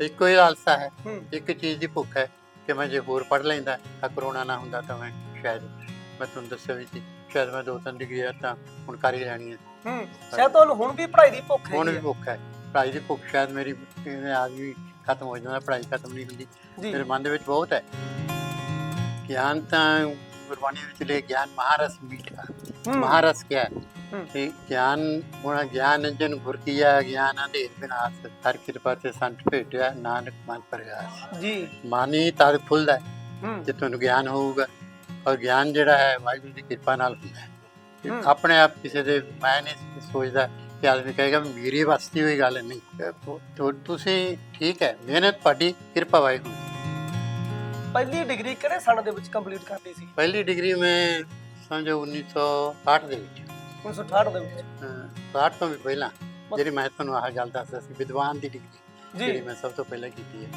ਇੱਕੋ ਹੀ ਲਾਲਸਾ ਹੈ। ਹੂੰ। ਇੱਕ ਚੀਜ਼ ਦੀ ਭੁੱਖ ਹੈ ਕਿ ਮੈਂ ਜੇ ਹੋਰ ਪੜ੍ਹ ਲੈਂਦਾ ਤਾਂ ਕਰੋਨਾ ਨਾ ਹੁੰਦਾ ਤਾਂ ਮੈਂ ਸ਼ਾਇਦ ਮੈਂ ਤੁਹਾਨੂੰ ਦੱਸਿਆ ਵੀ ਸੀ ਸ਼ਾਇਦ ਮੈਂ ਦੋ ਤਿੰਨ ਡਿਗਰੀ ਤਾਂ ਹੁਣ ਕਰ ਹੀ ਲੈਣੀ ਹੈ। ਹੂੰ ਸ਼ਾਇਦ ਤੁਹਾਨੂੰ ਹੁਣ ਵੀ ਪੜ੍ਹਾਈ ਦੀ ਭੁੱਖ ਹੁਣ ਹੈਗੀ ਵੀ ਹੈ। ਭੁੱਖ ਹੈ ਪੜ੍ਹਾਈ ਦੀ ਭੁੱਖ ਸ਼ਾਇਦ ਮੇਰੀ ਕਿਵੇਂ ਆ ਗਈ ਖਤਮ ਹੋ ਜਾਂਦਾ ਪੜ੍ਹਾਈ ਖਤਮ ਨਹੀਂ ਹੁੰਦੀ। ਮੇਰੇ ਮਨ ਦੇ ਵਿੱਚ ਬਹੁਤ ਹੈ। ਗਿਆਨ ਤਾਂ ਗੁਰਬਾਣੀ ਵਿੱਚ ਲਿਖਿਆ ਗਿਆਨ ਮਹਾਰਸ ਮੀਠਾ ਹੂੰ, ਮਹਾਰਸ ਕਿਆ ਹੈ ਹੂੰ। ਗਿਆਨ ਹੋਣਾ ਗਿਆਨ ਅੰਜਨ ਗੁਰ ਕੀਆ ਗਿਆਨ ਅੰਧੇਰ ਵਿਨਾਸ਼ ਹਰ ਕਿਰਪਾ ਤੇ ਸੰਤ ਭੇਟਿਆ ਨਾਨਕ ਮਨ ਪ੍ਰਗਾਸ ਜੀ। ਮਾਨੀ ਤਦ ਖੁੱਲਦਾ ਜੇ ਤੁਹਾਨੂੰ ਗਿਆਨ ਹੋਊਗਾ ਔਰ ਗਿਆਨ ਜਿਹੜਾ ਹੈ ਵਾਹਿਗੁਰੂ ਦੀ ਕਿਰਪਾ ਨਾਲ ਹੁੰਦਾ ਹੈ। ਆਪਣੇ ਆਪ ਕਿਸੇ ਦੇ ਮੈਂ ਨਹੀਂ ਸੋਚਦਾ ਕਿ ਆਦਮੀ ਕਹੇਗਾ ਮੇਰੀ ਵਸਤੀ ਹੋਈ ਗੱਲ ਨਹੀਂ। ਤੁਸੀਂ ਠੀਕ ਹੈ ਮਿਹਨਤ ਤੁਹਾਡੀ ਕਿਰਪਾ ਵਾਹਿਗੁਰੂ ਦੀ। ਪਹਿਲੀ ਡਿਗਰੀ ਕਿਹੜੇ ਸਾਲ ਦੇ ਵਿੱਚ ਕੰਪਲੀਟ ਕਰਨੀ ਸੀ? ਪਹਿਲੀ ਡਿਗਰੀ ਮੈਂ ਸਮਝੋ 1960 ਦੇ ਵਿੱਚ। 1968 ਦੇ ਵਿੱਚ 60 ਤੋਂ ਵੀ ਪਹਿਲਾਂ ਜਿਹੜੀ ਮੈਂ ਤੁਹਾਨੂੰ ਆਹ ਗੱਲ ਦੱਸਦਾ ਸੀ ਵਿਦਵਾਨ ਦੀ ਡਿਗਰੀ ਜਿਹੜੀ ਮੈਂ ਸਭ ਤੋਂ ਪਹਿਲਾਂ ਕੀਤੀ ਹੈ।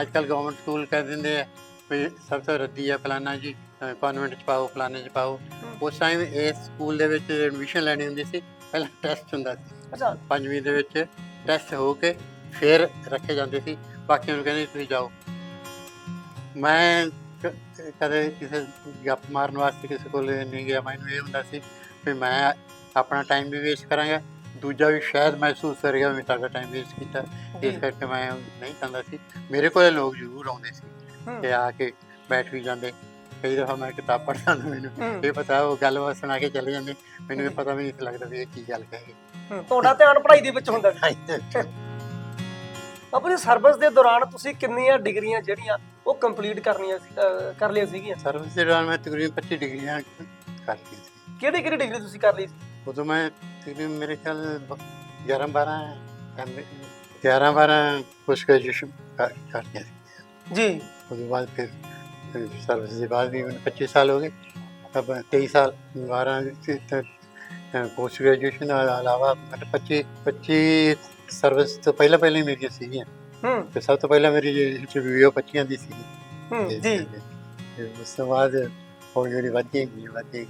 ਅੱਜ ਕੱਲ ਗਵਰਨਮੈਂਟ ਸਕੂਲ ਕਹਿ ਦਿੰਦੇ ਆ ਵੀ ਸਭ ਤੋਂ ਰੱਦੀ ਆ ਫਲਾਨਾ ਜੀ ਕਨਵੈਂਟ ਚ ਪਾਓ ਫਲਾਣੇ ਚ ਪਾਓ। ਉਸ ਟਾਈਮ ਇਸ ਸਕੂਲ ਦੇ ਵਿੱਚ ਐਡਮਿਸ਼ਨ ਲੈਣੀ ਹੁੰਦੀ ਸੀ ਪਹਿਲਾਂ ਟੈਸਟ ਹੁੰਦਾ ਸੀ। ਅੱਛਾ। ਪੰਜਵੀਂ ਦੇ ਵਿੱਚ ਟੈਸਟ ਹੋ ਕੇ ਫਿਰ ਰੱਖੇ ਜਾਂਦੇ ਸੀ। ਬਾਕੀਆਂ ਨੂੰ ਕਹਿੰਦੇ ਤੁਸੀਂ ਜਾਓ। ਮੈਂ ਕਦੇ ਕਿਸੇ ਗੱਪ ਮਾਰਨ ਵਾਸਤੇ ਕਿਸੇ ਕੋਲ ਨਹੀਂ ਗਿਆ ਮੈਨੂੰ ਇਹ ਹੁੰਦਾ ਸੀ ਵੀ ਮੈਂ ਆਪਣਾ ਟਾਈਮ ਵੀ ਵੇਸਟ ਕਰਾਂਗਾ। ਦੂਜਾ ਵੀ ਸ਼ਾਇਦ ਮਹਿਸੂਸ ਕਰੇਗਾ ਵੀ ਸਾਡਾ ਟਾਈਮ ਵੇਸਟ ਕੀਤਾ। ਇਸ ਕਰਕੇ ਮੈਂ ਨਹੀਂ ਚਾਹੁੰਦਾ ਸੀ। ਮੇਰੇ ਕੋਲ ਲੋਕ ਜ਼ਰੂਰ ਆਉਂਦੇ ਸੀ ਤੇ ਆ ਕੇ ਬੈਠ ਵੀ ਜਾਂਦੇ। ਕਈ ਦਫਾ ਮੈਂ ਕਿਤਾਬ ਪੜ੍ਹਦਾ ਮੈਨੂੰ। ਇਹ ਪਤਾ ਉਹ ਗੱਲਬਾਤ ਸੁਣਾ ਕੇ ਚਲੇ ਜਾਂਦੇ। ਮੈਨੂੰ ਇਹ ਪਤਾ ਵੀ ਨਹੀਂ ਲੱਗਦਾ ਵੀ ਇਹ ਕੀ ਗੱਲ ਕਹੇਗੀ ਤੁਹਾਡਾ ਧਿਆਨ ਪੜ੍ਹਾਈ ਦੇ ਵਿੱਚ ਹੁੰਦਾ। ਸੀ ਆਪਣੀ ਸਰਵਿਸ ਦੇ ਦੌਰਾਨ ਤੁਸੀਂ ਕਿੰਨੀਆਂ ਡਿਗਰੀਆਂ ਜਿਹੜੀਆਂ ਉਹ ਕੰਪਲੀਟ ਕਰਨੀਆਂ ਸੀ ਅਹ, ਕਰ ਲਈਆਂ ਸੀਗੀਆਂ। ਸਰਵਿਸ ਦੇ ਦੌਰਾਨ ਮੈਂ ਤਕਰੀਬਨ 25 ਡਿਗਰੀਆਂ ਕਰ ਲਈਆਂ ਸੀ। ਕਿਹੜੀ ਕਿਹੜੀ ਡਿਗਰੀ ਤੁਸੀਂ ਕਰ ਲਈ ਸੀ? ਉਦੋਂ ਮੈਂ ਤਕਰੀਬਨ ਮੇਰੇ ਖਿਆਲ 11 12 11 12 ਕੁਛ ਗ੍ਰੈਜੂਏਸ਼ਨ ਕਰ ਕਰ ਲਿਆ ਸੀ। ਜੀ। ਉਹਦੇ ਬਾਅਦ ਫਿਰ ਸਰਵਿਸ ਦੇ ਬਾਅਦ ਵੀ ਮੈਨੂੰ 25 ਸਾਲ ਹੋ ਗਏ। ਅਬ 23 ਸਾਲ 12 ਪੋਸਟ ਗ੍ਰੈਜੂਏਸ਼ਨ ਇਲਾਵਾ ਮਤਲਬ 25 25 ਸਰਵਿਸ ਤੋਂ ਪਹਿਲਾਂ ਪਹਿਲਾਂ ਹੀ ਮੇਰੀਆਂ ਸੀਗੀਆਂ। ਹੂੰ। ਤੇ ਸਭ ਤੋਂ ਪਹਿਲਾਂ ਮੇਰੀ ਇੰਟਰਵਿਊ 25 ਦੀ ਸੀ। ਹੂੰ ਜੀ। ਤੇ ਉਸ ਤੋਂ ਬਾਅਦ ਹੌਲੀ ਹੌਲੀ ਵਧਦੀ ਗਈ ਵਧਦੀ।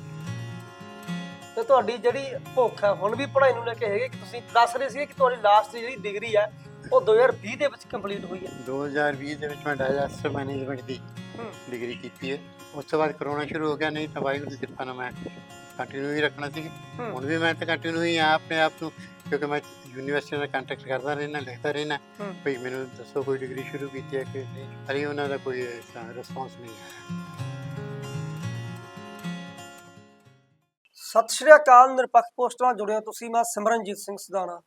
ਤੇ ਤੁਹਾਡੀ ਜਿਹੜੀ ਭੁੱਖ ਹੈ ਹੁਣ ਵੀ ਪੜ੍ਹਾਈ ਨੂੰ ਲੈ ਕੇ ਹੈਗੇ ਕਿ ਤੁਸੀਂ ਦੱਸ ਰਹੇ ਸੀ ਕਿ ਤੁਹਾਡੀ ਲਾਸਟ ਜਿਹੜੀ ਡਿਗਰੀ ਹੈ ਉਹ 2020 ਦੇ ਵਿੱਚ ਕੰਪਲੀਟ ਹੋਈ ਹੈ। 2020 ਦੇ ਵਿੱਚ ਮੈਂ ਡਾਇਜ਼ਾਸਟਰ ਮੈਨੇਜਮੈਂਟ ਦੀ ਹੂੰ। ਡਿਗਰੀ ਕੀਤੀ ਹੈ। ਉਸ ਤੋਂ ਬਾਅਦ ਕਰੋਨਾ ਸ਼ੁਰੂ ਹੋ ਗਿਆ ਨਹੀਂ ਤਾਂ ਵਾਹਿਗੁਰੂ ਦੀ ਕਿਰਪਾ ਨਾਲ ਮੈਂ ਕੰਟੀਨਿਊ ਹੀ ਰੱਖਣਾ ਸੀ। ਹੂੰ। ਹੁਣ ਵੀ ਮੈਂ ਤਾਂ ਕੰਟੀਨਿਊ ਹੀ ਆ ਆਪਣੇ ਆਪ ਨੂੰ ਕਿਉਂਕਿ ਮੈਂ ਯੂਨੀਵਰਸਿਟੀ ਨਾਲ ਕੰਟੈਕਟ ਕਰਦਾ ਰਹਿਣਾ ਲਿਖਦਾ ਰਹਿਣਾ। ਭਈ ਮੈਨੂੰ ਦੱਸੋ ਕੋਈ ਡਿਗਰੀ ਸ਼ੁਰੂ ਕੀਤੀ ਹੈ ਕਿ ਨਹੀਂ? ਹਰੀ ਉਹਨਾਂ ਦਾ ਕੋਈ ਰਿਸਪੌਂਸ ਨਹੀਂ ਹੈ ਸਤਿ ਸ਼੍ਰੀ ਅਕਾਲ ਨਿਰਪੱਖ ਪੋਸਟ ਨਾਲ ਜੁੜੇ ਹੋ ਤੁਸੀਂ ਮੈਂ ਸਿਮਰਨਜੀਤ ਸਿੰਘ ਸੁਦਾਣਾ।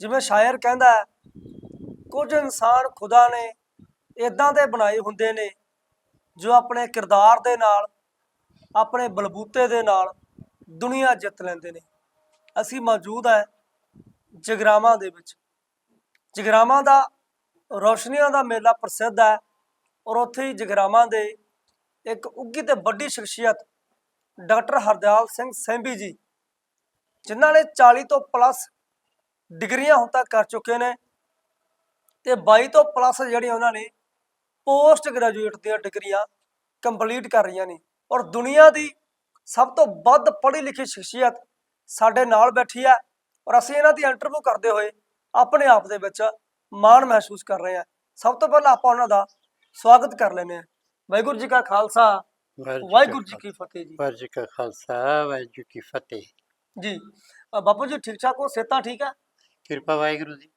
ਜਿਵੇਂ ਸ਼ਾਇਰ ਕਹਿੰਦਾ ਹੈ, ਕੁਝ ਇਨਸਾਨ ਖੁਦਾ ਨੇ ਇਦਾਂ ਦੇ ਬਣਾਏ ਹੁੰਦੇ ਨੇ ਜੋ ਆਪਣੇ ਕਿਰਦਾਰ ਦੇ ਨਾਲ ਆਪਣੇ ਬਲਬੂਤੇ ਦੇ ਨਾਲ ਦੁਨੀਆ ਜਿੱਤ ਲੈਂਦੇ ਨੇ। ਅਸੀਂ ਮੌਜੂਦ ਹੈ ਜਗਰਾਵਾਂ ਦੇ ਵਿੱਚ। ਜਗਰਾਵਾਂ ਦਾ, ਰੋਸ਼ਨੀਆਂ ਦਾ ਮੇਲਾ ਪ੍ਰਸਿੱਧ ਹੈ ਔਰ ਉੱਥੇ ਹੀ ਜਗਰਾਵਾਂ ਦੇ ਇੱਕ ਉੱਗੀ ਤੇ ਵੱਡੀ ਸ਼ਖਸੀਅਤ ਡਾਕਟਰ ਹਰਦਿਆਲ ਸਿੰਘ ਸੈਂਬੀ ਜੀ, ਜਿਨ੍ਹਾਂ ਨੇ 40 ਤੋਂ ਪਲੱਸ ਡਿਗਰੀਆਂ ਹੁਣ ਤੱਕ ਕਰ ਚੁੱਕੇ ਨੇ ਤੇ 22 ਤੋਂ ਪਲੱਸ ਜਿਹੜੀਆਂ ਉਹਨਾਂ ਨੇ ਪੋਸਟ ਗ੍ਰੈਜੂਏਟ ਦੀਆਂ ਡਿਗਰੀਆਂ ਕੰਪਲੀਟ ਕਰ ਰਹੀਆਂ ਨੇ ਔਰ ਦੁਨੀਆ ਦੀ ਸਭ ਤੋਂ ਵੱਧ ਪੜ੍ਹੀ ਲਿਖੀ ਸ਼ਖਸੀਅਤ ਸਾਡੇ ਨਾਲ ਬੈਠੀ ਹੈ ਔਰ ਅਸੀਂ ਇਹਨਾਂ ਦੀ ਇੰਟਰਵਿਊ ਕਰਦੇ ਹੋਏ ਆਪਣੇ ਆਪ ਦੇ ਵਿੱਚ ਮਾਣ ਮਹਿਸੂਸ ਕਰ ਰਹੇ ਹਾਂ। ਸਭ ਤੋਂ ਪਹਿਲਾਂ ਆਪਾਂ ਉਹਨਾਂ ਦਾ ਸਵਾਗਤ ਕਰ ਲੈਂਦੇ ਹਾਂ। ਵਾਹਿਗੁਰੂ ਜੀ ਕਾ ਖਾਲਸਾ ਵਾਹਿਗੁਰੂ ਜੀ ਕੀ ਫਤਿਹ ਜੀ। ਵਾਹਿਗੁਰੂ ਜੀ ਕਾ ਖਾਲਸਾ ਵਾਹਿਗੁਰੂ ਜੀ ਕੀ ਫਤਿਹ। ਜੀ ਬਾਪੂ ਜੀ ਠੀਕ ਠਾਕ ਹੋ? ਸਿਹਤਾਂ ਠੀਕ ਹੈ ਕਿਰਪਾ ਵਾਹਿਗੁਰੂ ਦੀ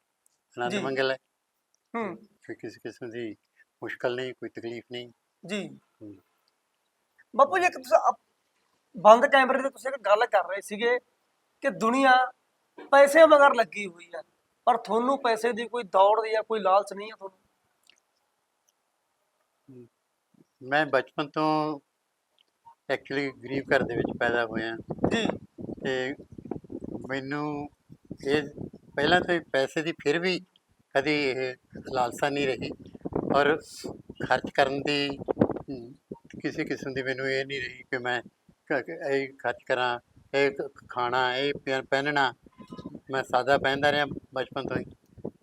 ਆਨੰਦ ਜੀ। ਮੰਗਲ ਹੈ। ਹੂੰ। ਕੋਈ ਕਿਸੇ ਕਿਸਮ ਦੀ ਮੁਸ਼ਕਲ ਨਹੀਂ ਕੋਈ ਤਕਲੀਫ ਨਹੀਂ। ਜੀ। ਬਾਪੂ ਜੀ ਇੱਕ ਤੁਸੀਂ ਬੰਦ ਕੈਮਰੇ ਤੇ ਤੁਸੀਂ ਇੱਕ ਗੱਲ ਕਰ ਰਹੇ ਸੀਗੇ ਕਿ ਦੁਨੀਆ ਪੈਸੇ ਮਗਰ ਲੱਗੀ ਹੋਈ ਹੈ ਪਰ ਤੁਹਾਨੂੰ ਪੈਸੇ ਦੀ ਕੋਈ ਦੌੜ ਜਾਂ ਕੋਈ ਲਾਲਚ ਨਹੀਂ ਹੈ ਤੁਹਾਨੂੰ? ਮੈਂ ਬਚਪਨ ਤੋਂ ਐਕਚੁਅਲੀ ਗਰੀਬ ਘਰ ਦੇ ਵਿੱਚ ਪੈਦਾ ਹੋਇਆ ਜੀ। ਤੇ ਮੈਨੂੰ ਇਹ ਪਹਿਲਾਂ ਤੋਂ ਹੀ ਪੈਸੇ ਦੀ ਫਿਰ ਵੀ ਕਦੀ ਇਹ ਲਾਲਸਾ ਨਹੀਂ ਰਹੀ ਔਰ ਖਰਚ ਕਰਨ ਦੀ ਕਿਸੇ ਕਿਸਮ ਦੀ ਮੈਨੂੰ ਇਹ ਨਹੀਂ ਰਹੀ ਕਿ ਮੈਂ ਕ- ਕ- ਇਹ ਖਰਚ ਕਰਾਂ ਇਹ ਖਾਣਾ ਇਹ ਪਹਿ- ਪਹਿਨਣਾ। ਮੈਂ ਸਾਦਾ ਪਹਿਨਦਾ ਰਿਹਾ ਬਚਪਨ ਤੋਂ ਹੀ।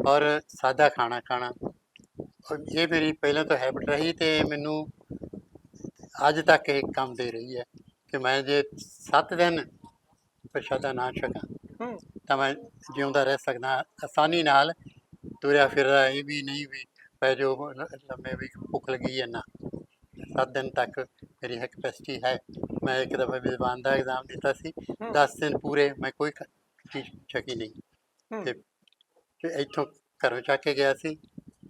ਔਰ ਸਾਦਾ ਖਾਣਾ ਖਾਣਾ। ਔਰ ਇਹ ਮੇਰੀ ਪਹਿਲਾਂ ਤੋਂ ਹੈਬਿਟ ਰਹੀ ਤੇ ਮੈਨੂੰ ਅੱਜ ਤੱਕ ਇਹ ਕੰਮ ਦੇ ਰਹੀ ਹੈ ਕਿ ਮੈਂ ਜੇ 7 ਦਿਨ ਪ੍ਰਸ਼ਾਦਾ ਨਾ ਛਕਾਂ ਤਾਂ ਮੈਂ ਜਿਉਂਦਾ ਰਹਿ ਸਕਦਾ ਆਸਾਨੀ ਨਾਲ ਤੁਰਿਆ ਫਿਰਦਾ ਇਹ ਵੀ ਨਹੀਂ ਵੀ ਪੈ ਜੋ ਲੰਮੇ ਵੀ ਭੁੱਖ ਲੱਗੀ ਹੈ ਨਾ। ਸੱਤ ਦਿਨ ਤੱਕ ਮੇਰੀ ਕੈਪੈਸਿਟੀ ਹੈ। ਮੈਂ ਇੱਕ ਦਫਾ ਵਿਦਵਾਨ ਦਾ ਐਗਜ਼ਾਮ ਦਿੱਤਾ ਸੀ। ਹੂੰ। 10 ਦਿਨ ਪੂਰੇ ਮੈਂ ਕੋਈ ਚੀਜ਼ ਛਕੀ ਨਹੀਂ। ਤੇ ਤੇ ਇੱਥੋਂ ਘਰੋਂ ਚੱਕ ਕੇ ਗਿਆ ਸੀ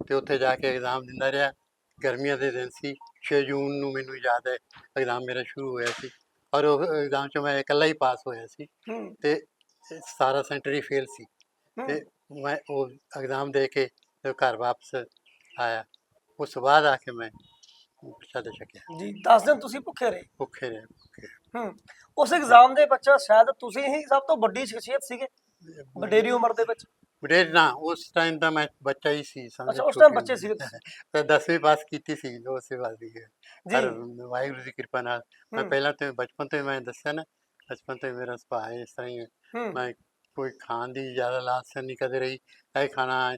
ਤੇ ਉੱਥੇ ਜਾ ਕੇ ਐਗਜ਼ਾਮ ਦਿੰਦਾ ਰਿਹਾ। ਗਰਮੀਆਂ ਦੇ ਦਿਨ ਸੀ 6 ਜੂਨ ਨੂੰ ਮੈਨੂੰ ਯਾਦ ਹੈ ਐਗਜ਼ਾਮ ਮੇਰਾ ਸ਼ੁਰੂ ਹੋਇਆ ਸੀ ਔਰ ਉਹ ਐਗਜ਼ਾਮ 'ਚ ਮੈਂ ਇਕੱਲਾ ਹੀ ਪਾਸ ਹੋਇਆ ਸੀ ਤੇ ਸਾਰਾ ਸੈਂਟਰ ਹੀ ਫੇਲ ਸੀ। ਤੇ ਮੈਂ ਉਹ ਐਗਜ਼ਾਮ ਦੇ ਕੇ ਘਰ ਵਾਪਸ ਆਇਆ। ਉਸ ਤੋਂ ਬਾਅਦ ਆ ਕੇ ਮੈਂ ਪ੍ਰਸ਼ਾਦਾ ਛਕਿਆ। ਜੀ 10 ਦਿਨ ਤੁਸੀਂ ਭੁੱਖੇ ਰਹੇ। ਭੁੱਖੇ ਰਹੇ ਭੁੱਖੇ ਹੂੰ। ਉਸ ਐਗਜ਼ਾਮ ਦੇ ਵਿੱਚ ਸ਼ਾਇਦ ਤੁਸੀਂ ਹੀ ਸਭ ਤੋਂ ਵੱਡੀ ਸ਼ਖਸੀਅਤ ਸੀਗੇ ਵਡੇਰੀ ਉਮਰ ਦੇ ਵਿੱਚ। ਬੜੇ ਨਾ ਉਸ ਟਾਈਮ ਤਾਂ ਮੈਂ ਬੱਚਾ ਹੀ ਸੀ ਸਮਝੋ ਅੱਛਾ, ਉਸ ਛੋਟੀ ਬੱਚੇ ਤੁਸੀਂ। ਤਾਂ 10ਵੀਂ ਪਾਸ ਕੀਤੀ ਸੀ ਉਸੇ ਬਾਅਦ ਦੀ ਹੈ ਜੀ। ਪਰ ਵਾਹਿਗੁਰੂ ਦੀ ਕਿਰਪਾ ਨਾਲ ਮੈਂ ਪਹਿਲਾਂ ਤੋਂ ਬਚਪਨ ਤੋਂ ਮੈਂ ਦੱਸਿਆ ਨਾ ਬਚਪਨ ਤੋਂ ਮੇਰਾ ਸੁਭਾਅ ਇਸ ਤਰ੍ਹਾਂ ਹੀ ਮੈਂ ਕੋਈ ਖਾਣ ਦੀ ਜ਼ਿਆਦਾ ਲਾਲਸਾ ਨਹੀਂ ਕਦੇ ਰਹੀ। ਇਹ ਖਾਣਾ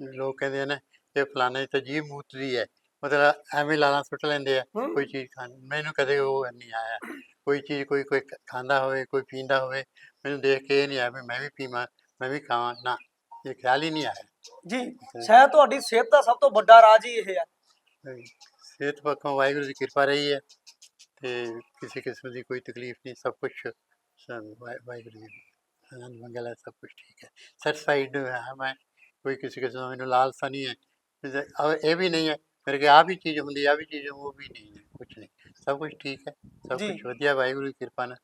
ਲੋਕ ਕਹਿੰਦੇ ਨਾ ਇਹ ਫਲਾਣੇ ਦੀ ਤਾਂ ਜੀਭ ਮੂਤਰੀ ਹੈ। ਮਤਲਬ ਐਵੇਂ ਲਾਲਾਂ ਸੁੱਟ ਲੈਂਦੇ ਆ ਕੋਈ ਚੀਜ਼ ਖਾਣ ਮੈਨੂੰ ਕਦੇ ਉਹ ਨਹੀਂ ਆਇਆ। ਕੋਈ ਚੀਜ਼ ਕੋਈ ਕੋਈ ਖਾਂਦਾ ਹੋਵੇ ਕੋਈ ਪੀਂਦਾ ਹੋਵੇ ਮੈਨੂੰ ਦੇਖ ਕੇ ਇਹ ਨਹੀਂ ਆਇਆ ਵੀ ਮੈਂ ਵੀ ਪੀਵਾਂ ਮੈਂ ਵੀ ਖਾਵਾਂ ਨਾ। ਇਹ ਖਿਆਲ ਹੀ ਨਹੀਂ ਆਇਆ। ਜੀ ਸ਼ਾਇਦ ਤੁਹਾਡੀ ਸਿਹਤ ਦਾ ਸਭ ਤੋਂ ਵੱਡਾ ਰਾਜ ਹੀ ਇਹ ਹੈ ਸਿਹਤ ਪੱਖੋਂ ਵਾਹਿਗੁਰੂ ਦੀ ਕਿਰਪਾ ਰਹੀ ਹੈ ਤੇ ਕਿਸੇ ਕਿਸਮ ਦੀ ਕੋਈ ਤਕਲੀਫ ਨਹੀਂ ਸਭ ਕੁਝ ਵਾਹਿਗੁਰੂ ਦੀ ਆਨੰਦ ਮੰਗਲ ਹੈ ਸਭ ਕੁਝ ਠੀਕ ਹੈ। ਸੈਟੀਸਫਾਈਡ ਹਾਂ ਮੈਂ ਕੋਈ ਕਿਸੇ ਕਿਸਮ ਦਾ ਮੈਨੂੰ ਲਾਲਸਾ ਨਹੀਂ ਹੈ। ਇਹ ਵੀ ਨਹੀਂ ਹੈ ਮੇਰੇ ਕੇ ਆ ਵੀ ਚੀਜ਼ ਹੁੰਦੀ ਆ ਵੀ ਚੀਜ਼ ਉਹ ਵੀ ਨਹੀਂ ਹੈ ਕੁਝ ਨਹੀਂ। ਸਭ ਕੁਝ ਠੀਕ ਹੈ ਸਭ ਜੀ। ਕੁਝ ਵਧੀਆ ਵਾਹਿਗੁਰੂ ਦੀ ਕਿਰਪਾ ਨਾਲ।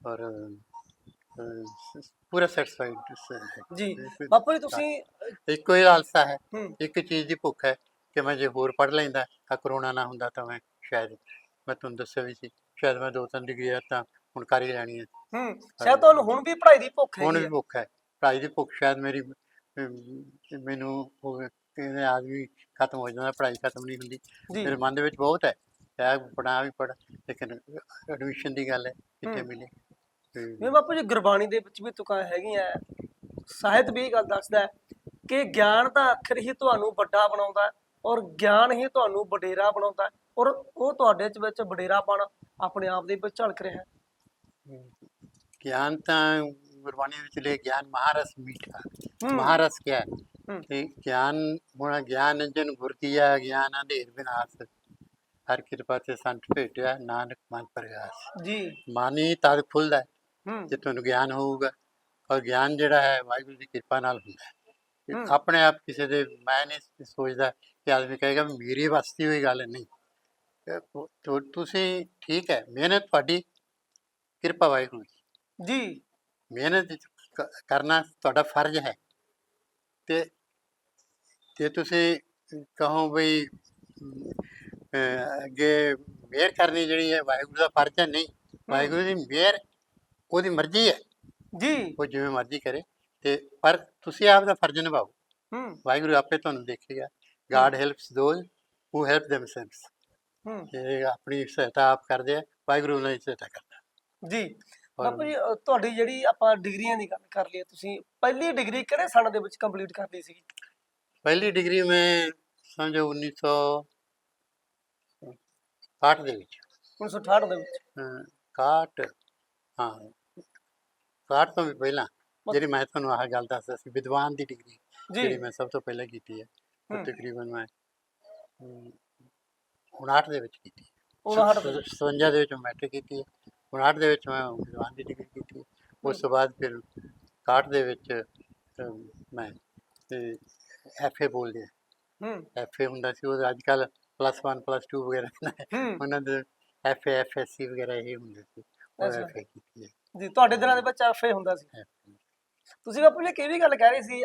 ਔਰ ਅਹ, ਪੂਰਾ ਸੈਟੀਸਫਾਈਡ ਹੈ। ਜੀ। ਬਾਪੂ ਜੀ ਤੁਸੀਂ ਇੱਕੋ ਹੀ ਲਾਲਸਾ ਹੈ। ਹੂੰ। ਇੱਕ ਚੀਜ਼ ਦੀ ਭੁੱਖ ਹੈ ਕਿ ਮੈਂ ਜੇ ਹੋਰ ਪੜ੍ਹ ਲੈਂਦਾ ਤਾਂ ਕਰੋਨਾ ਨਾ ਹੁੰਦਾ ਤਾਂ ਮੈਂ ਸ਼ਾਇਦ ਮੈਂ ਤੁਹਾਨੂੰ ਦੱਸਿਆ ਵੀ ਸੀ ਸ਼ਾਇਦ ਮੈਂ ਦੋ ਤਿੰਨ ਡਿਗਰੀਆਂ ਤਾਂ ਹੁਣ ਕਰ ਹੀ ਲੈਣੀ ਹੈ। ਹੂੰ ਸ਼ਾਇਦ ਤੁਹਾਨੂੰ ਹੁਣ ਵੀ ਪੜ੍ਹਾਈ ਦੀ ਭੁੱਖ ਹੁਣ ਹੈਗੀ ਵੀ ਹੈ। ਭੁੱਖ ਹੈ ਪੜ੍ਹਾਈ ਦੀ ਭੁੱਖ ਸ਼ਾਇਦ ਮੇਰੀ ਅਮ, ਮੈਨੂੰ ਉਹ ਕਹਿੰਦੇ ਆਦਮੀ ਖਤਮ ਹੋ ਜਾਂਦਾ ਪੜ੍ਹਾਈ ਖਤਮ ਨਹੀਂ ਹੁੰਦੀ। ਜੀ। ਮੇਰੇ ਮਨ ਦੇ ਵਿੱਚ ਬਹੁਤ ਹੈ ਸ਼ਾਇਦ ਪੜ੍ਹਾ ਵੀ ਪੜ ਲੇਕਿਨ ਐਡਮਿਸ਼ਨ ਦੀ ਗੱਲ ਹੈ ਕਿੱਥੇ ਹੂੰ। ਮਿਲੇ। ਤੇ ਮੈਂ ਬਾਪੂ ਜੀ ਗੁਰਬਾਣੀ ਦੇ ਵਿੱਚ ਵੀ ਤੁਕਾਂ ਹੈਗੀਆਂ ਸਾਹਿਤ ਵੀ ਇਹ ਗੱਲ ਦੱਸਦਾ ਹੈ ਕਿ ਗਿਆਨ ਦਾ ਅੱਖਰ ਹੀ ਤੁਹਾਨੂੰ ਵੱਡਾ ਬਣਾਉਂਦਾ ਹੈ ਔਰ ਗਿਆਨ ਹੀ ਤੁਹਾਨੂੰ ਵਡੇਰਾ ਬਣਾਉਂਦਾ ਹੈ ਔਰ ਉਹ ਤੁਹਾਡੇ ਚ ਵਿੱਚ ਵਡੇਰਾਪਣ ਆਪਣੇ ਆਪ ਦੇ ਵਿੱਚ ਝਲਕ ਰਿਹਾ ਹੈ। ਗਿਆਨ ਤਾਂ ਗੁਰਬਾਣੀ ਵਿੱਚ ਲਿਖਿਆ ਗਿਆਨ ਮਹਾਰਸ ਮੀਠਾ। ਹੂੰ, ਮਹਾਰਸ ਕਿਆ ਹੈ? ਤੇ ਗਿਆਨ ਹੋਣਾ ਗਿਆਨ ਅੰਜਨ ਗੁਰਤੀਆ ਗਿਆਨ ਅੰਧੇਰ ਵਿਨਾਸ਼। ਹਰ ਕਿਰਪਾ ਤੇ ਸੰਤ ਭੇਟਿਆ ਨਾਨਕ ਮਨ ਪ੍ਰਗਾਸ। ਜੀ। ਮਾਨੀ ਤਦ ਖੁੱਲਦਾ ਜੇ ਤੁਹਾਨੂੰ ਗਿਆਨ ਹੋਊਗਾ। ਔਰ ਗਿਆਨ ਜਿਹੜਾ ਹੈ ਵਾਹਿਗੁਰੂ ਦੀ ਕਿਰਪਾ ਨਾਲ ਹੁੰਦਾ। ਆਪਣੇ ਆਪ ਕਿਸੇ ਦੇ ਮੈਂ ਨਹੀਂ ਸੋਚਦਾ ਕਿ ਆਦਮੀ ਕਹੇਗਾ ਮੇਰੀ ਵਸਤੀ ਹੋਈ ਗੱਲ ਨਹੀਂ। ਤੁਸੀਂ ਠੀਕ ਹੈ ਮਿਹਨਤ ਤੁਹਾਡੀ ਕਿਰਪਾ ਵਾਹਿਗੁਰੂ ਦੀ। ਜੀ। ਮਿਹਨਤ ਕ- ਕਰਨਾ ਤੁਹਾਡਾ ਫਰਜ਼ ਹੈ। ਤੇ ਤੇ ਤੁਸੀਂ ਕਹੋ ਬਈ ਅੱਗੇ ਮਿਹਰ ਕਰਨੀ ਜਿਹੜੀ ਹੈ ਵਾਹਿਗੁਰੂ ਦਾ ਫਰਜ਼ ਹੈ ਨਹੀਂ? ਵਾਹਿਗੁਰੂ ਦੀ ਮਿਹਰ ਉਹਦੀ ਮਰਜ਼ੀ ਹੈ। ਜੀ। ਉਹ ਜਿਵੇਂ ਮਰਜ਼ੀ ਕਰੇ। ਤੇ ਪਰ ਤੁਸੀਂ ਆਪ ਦਾ ਫਰਜ਼ ਨਿਭਾਓ। ਹੂੰ। ਵਾਹਿਗੁਰੂ ਆਪੇ ਤੁਹਾਨੂੰ ਦੇਖੇਗਾ। God helps those who help themselves ਹੂੰ। ਜੇ ਆਪਣੀ ਸਹਾਇਤਾ ਆਪ ਕਰਦੇ ਆ। ਵਾਹਿਗੁਰੂ ਉਹਨਾਂ ਦੀ ਸਹਾਇਤਾ ਕਰਦਾ। ਜੀ। ਬਾਪੂ ਜੀ ਤੁਹਾਡੀ ਜਿਹੜੀ ਆਪਾਂ ਡਿਗਰੀਆਂ ਦੀ ਗੱਲ ਕਰ ਲਈਏ ਤੁਸੀਂ ਪਹਿਲੀ ਡਿਗਰੀ ਕਿਹੜੇ ਸਾਲ ਦੇ ਵਿੱਚ ਕੰਪਲੀਟ ਕਰਨੀ ਸੀ ਪਹਿਲੀ ਡਿਗਰੀ ਮੈਂ ਸਮਝੋ 1960 ਦੇ ਵਿੱਚ। 1968 ਦੇ ਵਿੱਚ? ਅਹ, 61 ਹਾਂ। 61 ਤੋਂ ਵੀ ਪਹਿਲਾਂ ਜਿਹੜੀ ਮੈਂ ਤੁਹਾਨੂੰ ਆਹ ਗੱਲ ਦੱਸਦਾ ਸੀ ਵਿਦਵਾਨ ਦੀ ਡਿਗਰੀ ਜੀ। ਜਿਹੜੀ ਮੈਂ ਸਭ ਤੋਂ ਪਹਿਲਾਂ ਕੀਤੀ ਹੈ ਉਹ ਹੂੰ। ਤਕਰੀਬਨ ਮੈਂ ਅਮ, 59 ਦੇ ਵਿੱਚ ਕੀਤੀ ਹੈ। 59 ਦੇ ਵਿੱਚ। 57 ਦੇ ਵਿੱਚ ਮੈਟ੍ਰਿਕ ਕੀਤੀ ਹੈ 59 ਦੇ ਵਿੱਚ ਮੈਂ ਵਿਦਵਾਨ ਦੀ ਡਿਗਰੀ ਕੀਤੀ ਉਸ ਤੋਂ ਬਾਅਦ ਫਿਰ 61 ਦੇ ਵਿੱਚ ਅਮ, ਮੈਂ ਐਫਏ ਬੋਲਦੇ ਆ। ਹੂੰ। ਐਫਏ ਹੁੰਦਾ ਸੀ ਉਹ ਅੱਜ ਕੱਲ ਪਲੱਸ 1 ਪਲੱਸ 2 ਵਗੈਰਾ ਨੇ। ਹੂੰ। ਉਹਨਾਂ ਦੇ ਐਫਏ ਐਫਐਸਸੀ ਵਗੈਰਾ ਇਹ ਹੁੰਦੇ ਸੀ। ਉਹ ਅੱਛਾ। ਐਫਏ ਕੀਤੀ ਹੈ। ਜੀ ਤੁਹਾਡੇ ਦਿਨਾਂ ਦੇ ਵਿੱਚ ਐਫਏ ਹੁੰਦਾ ਸੀ। FA ਤੁਸੀਂ ਬਾਪੂ ਜੀ ਕਿਹੜੀ ਗੱਲ ਕਹਿ ਰਹੇ ਸੀ?